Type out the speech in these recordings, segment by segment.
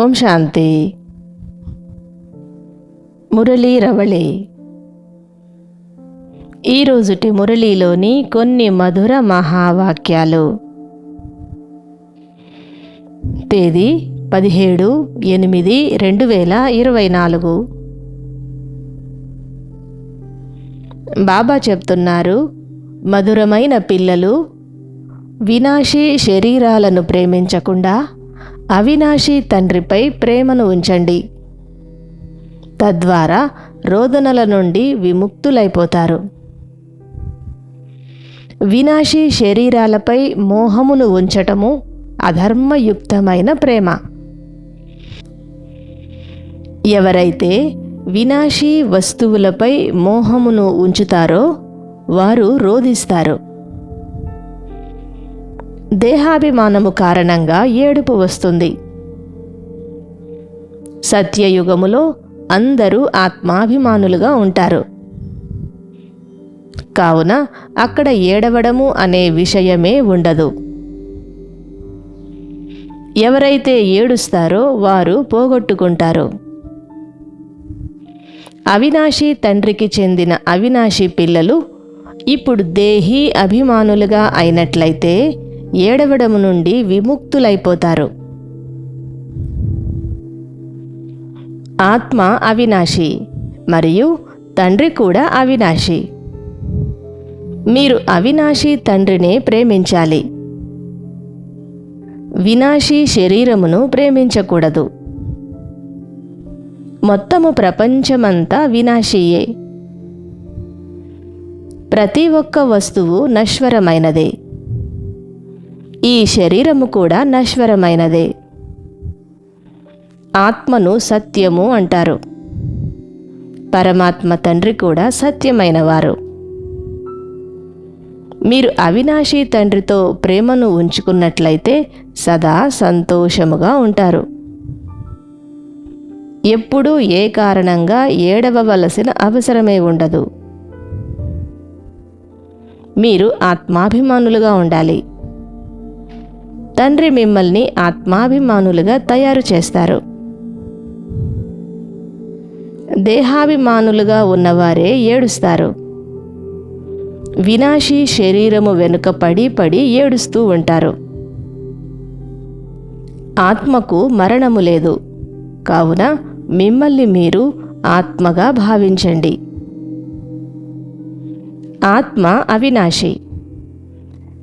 ఓం శాంతి. మురళీ రవళి. ఈరోజుటి మురళీలోని కొన్ని మధుర మహావాక్యాలు. తేదీ పదిహేడు ఎనిమిది రెండు వేల ఇరవై నాలుగు. బాబా చెప్తున్నారు మధురమైన పిల్లలు వినాశీ శరీరాలను ప్రేమించకుండా అవినాశి తండ్రిపై ప్రేమను ఉంచండి. తద్వారా రోదనల నుండి విముక్తులైపోతారు. వినాశీ శరీరాలపై మోహమును ఉంచటము అధర్మయుక్తమైన ప్రేమ. ఎవరైతే వినాశీ వస్తువులపై మోహమును ఉంచుతారో వారు రోధిస్తారు. దేహాభిమానము కారణంగా ఏడుపు వస్తుంది. సత్యయుగములో అందరూ ఆత్మాభిమానులుగా ఉంటారు. కావున అక్కడ ఏడవడము అనే విషయమే ఉండదు. ఎవరైతే ఏడుస్తారో వారు పోగొట్టుకుంటారు. అవినాశి తండ్రికి చెందిన అవినాశి పిల్లలు ఇప్పుడు దేహీ అభిమానులుగా అయినట్లయితే ఏడవడం నుండి విముక్తులైపోతారు. ఆత్మ అవినాశి మరియు తండ్రి కూడా అవినాశి. మీరు అవినాశి తండ్రినే ప్రేమించాలి. వినాశీ శరీరమును ప్రేమించకూడదు. మొత్తము ప్రపంచమంతా వినాశీయే. ప్రతి ఒక్క వస్తువు నశ్వరమైనదే. ఈ శరీరము కూడా నశ్వరమైనదే. ఆత్మను సత్యము అంటారు. పరమాత్మ తండ్రి కూడా సత్యమైనవారు. మీరు అవినాశి తండ్రితో ప్రేమను ఉంచుకున్నట్లయితే సదా సంతోషముగా ఉంటారు. ఎప్పుడూ ఏ కారణంగా ఏడవవలసిన అవసరమే ఉండదు. మీరు ఆత్మాభిమానులుగా ఉండాలి. తండ్రి మిమ్మల్ని ఆత్మాభిమానులుగా తయారు చేస్తారు. దేహాభిమానులుగా ఉన్నవారే ఏడుస్తారు. వినాశీ శరీరము వెనుక పడి పడి ఏడుస్తూ ఉంటారు. ఆత్మకు మరణము లేదు. కావున మిమ్మల్ని మీరు ఆత్మగా భావించండి. ఆత్మ అవినాశి.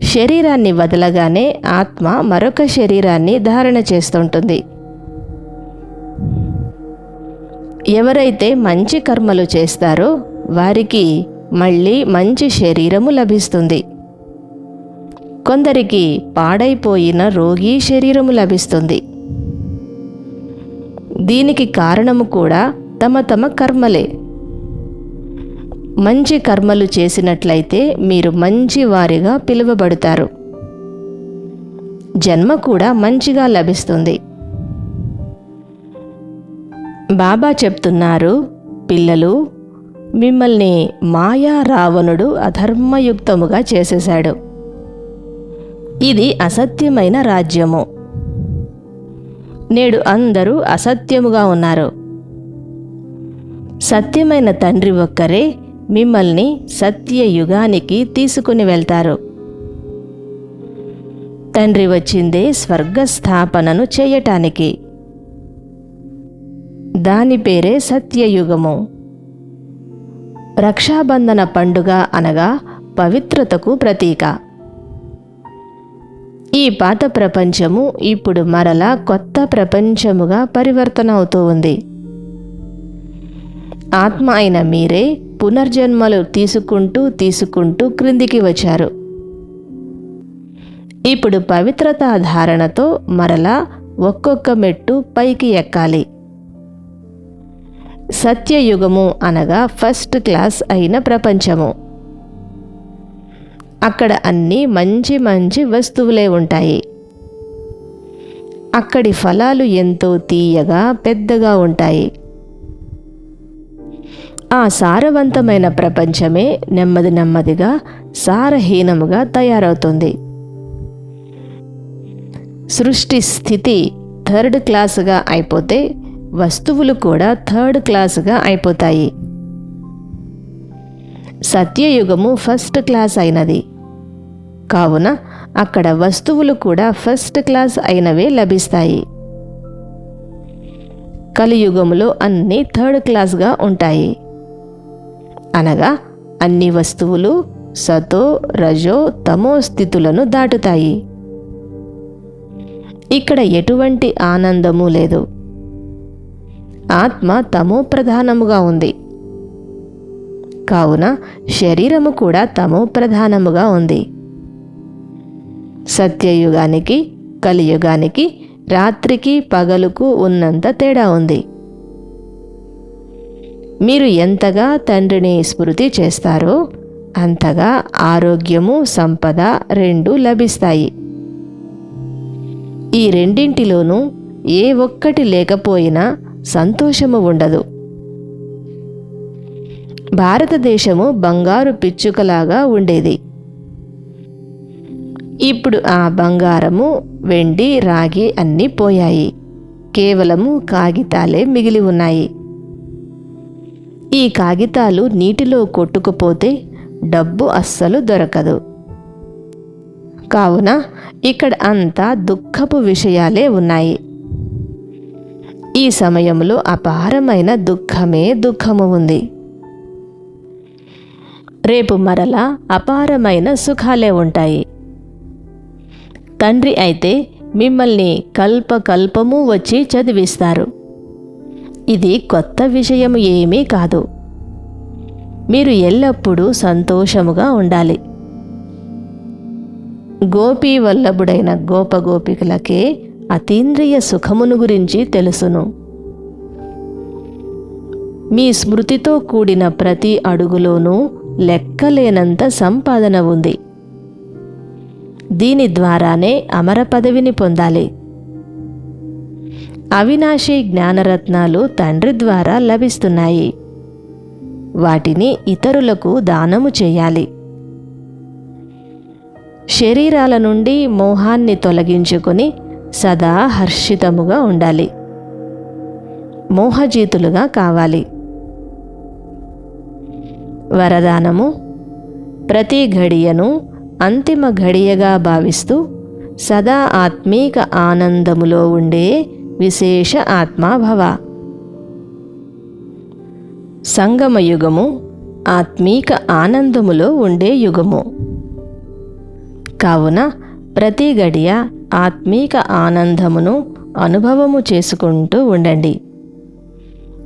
శరీరాన్ని వదలగానే ఆత్మ మరొక శరీరాన్ని ధారణ చేస్తుంటుంది. ఎవరైతే మంచి కర్మలు చేస్తారో వారికి మళ్ళీ మంచి శరీరము లభిస్తుంది. కొందరికి పాడైపోయిన రోగి శరీరము లభిస్తుంది. దీనికి కారణము కూడా తమ తమ కర్మలే. మంచి కర్మలు చేసినట్లయితే మీరు మంచి వారిగా పిలువబడతారు. జన్మ కూడా మంచిగా లభిస్తుంది. బాబా చెప్తున్నారు పిల్లలు మిమ్మల్ని మాయా రావణుడు అధర్మయుక్తముగా చేసేశాడు. ఇది అసత్యమైన రాజ్యము. నేడు అందరూ అసత్యముగా ఉన్నారు. సత్యమైన తండ్రి ఒక్కరే మిమ్మల్ని సత్యయుగానికి తీసుకుని వెళ్తారు. తండ్రి వచ్చిందే స్వర్గ స్థాపనను చేయటానికి. దాని పేరే సత్యయుగము. రక్షాబంధన పండుగ అనగా పవిత్రతకు ప్రతీక. ఈ పాత ప్రపంచము ఇప్పుడు మరలా కొత్త ప్రపంచముగా పరివర్తన అవుతూ ఉంది. ఆత్మ అయిన మీరే పునర్జన్మలు తీసుకుంటూ తీసుకుంటూ క్రిందికి వచ్చారు. ఇప్పుడు పవిత్రతా ధారణతో మరలా ఒక్కొక్క మెట్టు పైకి ఎక్కాలి. సత్యయుగము అనగా ఫస్ట్ క్లాస్ అయిన ప్రపంచము. అక్కడ అన్నీ మంచి మంచి వస్తువులే ఉంటాయి. అక్కడి ఫలాలు ఎంతో తీయగా పెద్దగా ఉంటాయి. ఆ సారవంతమైన ప్రపంచమే నెమ్మది నెమ్మదిగా సారహీనముగా తయారవుతుంది. సృష్టి స్థితి థర్డ్ క్లాసుగా అయిపోతే వస్తువులు కూడా థర్డ్ క్లాసుగా అయిపోతాయి. సత్యయుగము ఫస్ట్ క్లాస్ అయినది. కావున అక్కడ వస్తువులు కూడా ఫస్ట్ క్లాస్ అయినవే లభిస్తాయి. కలియుగములో అన్నీ థర్డ్ క్లాస్గా ఉంటాయి. అనగా అన్ని వస్తువులు సతో రజో తమో స్థితులను దాటుతాయి. ఇక్కడ ఎటువంటి ఆనందము లేదు. ఆత్మ తమో ప్రధానముగా ఉంది. కావున శరీరము కూడా తమో ప్రధానముగా ఉంది. సత్యయుగానికి కలియుగానికి రాత్రికి పగలుకు ఉన్నంత తేడా ఉంది. మీరు ఎంతగా తండ్రిని స్మృతి చేస్తారో అంతగా ఆరోగ్యము సంపద రెండు లభిస్తాయి. ఈ రెండింటిలోనూ ఏ ఒక్కటి లేకపోయినా సంతోషము ఉండదు. భారతదేశము బంగారు పిచ్చుకలాగా ఉండేది. ఇప్పుడు ఆ బంగారము వెండి రాగి అన్నీ పోయాయి. కేవలము కాగితాలే మిగిలి ఉన్నాయి. ఈ కాగితాలు నీటిలో కొట్టుకుపోతే డబ్బు అస్సలు దొరకదు. కావున ఇక్కడ అంతా దుఃఖపు విషయాలే ఉన్నాయి. ఈ సమయంలో అపారమైన దుఃఖమే దుఃఖము ఉంది. రేపు మరలా అపారమైన సుఖాలే ఉంటాయి. తండ్రి అయితే మిమ్మల్ని కల్పకల్పము వచ్చి చదివిస్తారు. ఇది కొత్త విషయం ఏమీ కాదు. మీరు ఎల్లప్పుడూ సంతోషముగా ఉండాలి. గోపీ వల్లభుడైన గోపగోపికలకే అతీంద్రియ సుఖమును గురించి తెలుసును. మీ స్మృతితో కూడిన ప్రతి అడుగులోనూ లెక్కలేనంత సంపాదన ఉంది. దీని ద్వారానే అమర పదవిని పొందాలి. అవినాశి జ్ఞానరత్నాలు తండ్రి ద్వారా లభిస్తున్నాయి. వాటిని ఇతరులకు దానము చేయాలి. శరీరాల నుండి మోహాన్ని తొలగించుకొని సదా హర్షితముగా ఉండాలి. మోహజీతులుగా కావాలి. వరదానము ప్రతి ఘడియను అంతిమ ఘడియగా భావిస్తూ సదా ఆత్మీక ఆనందములో ఉండే విశేష ఆత్మాభవ సంగమ యుగము ఆత్మీక ఆనందములో ఉండే యుగము. కావున ప్రతి గడియ ఆత్మీక ఆనందమును అనుభవము చేసుకుంటూ ఉండండి.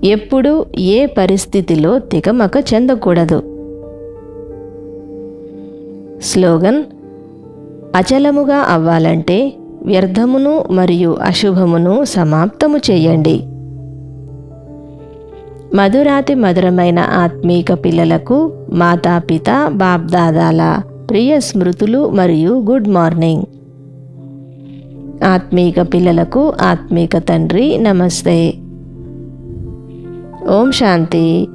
ఎప్పుడు ఏ పరిస్థితిలో తికమక చెందకూడదు. స్లోగన్ అచలముగా అవ్వాలంటే వ్యర్థమును మరియు అశుభమును సమాప్తము చేయండి. మధురాతి మధురమైన ఆత్మీక పిల్లలకు మాతాపిత బాబ్దాదాల ప్రియ స్మృతులు మరియు గుడ్ మార్నింగ్. ఆత్మీక పిల్లలకు ఆత్మీక తండ్రి నమస్తే. ఓం శాంతి.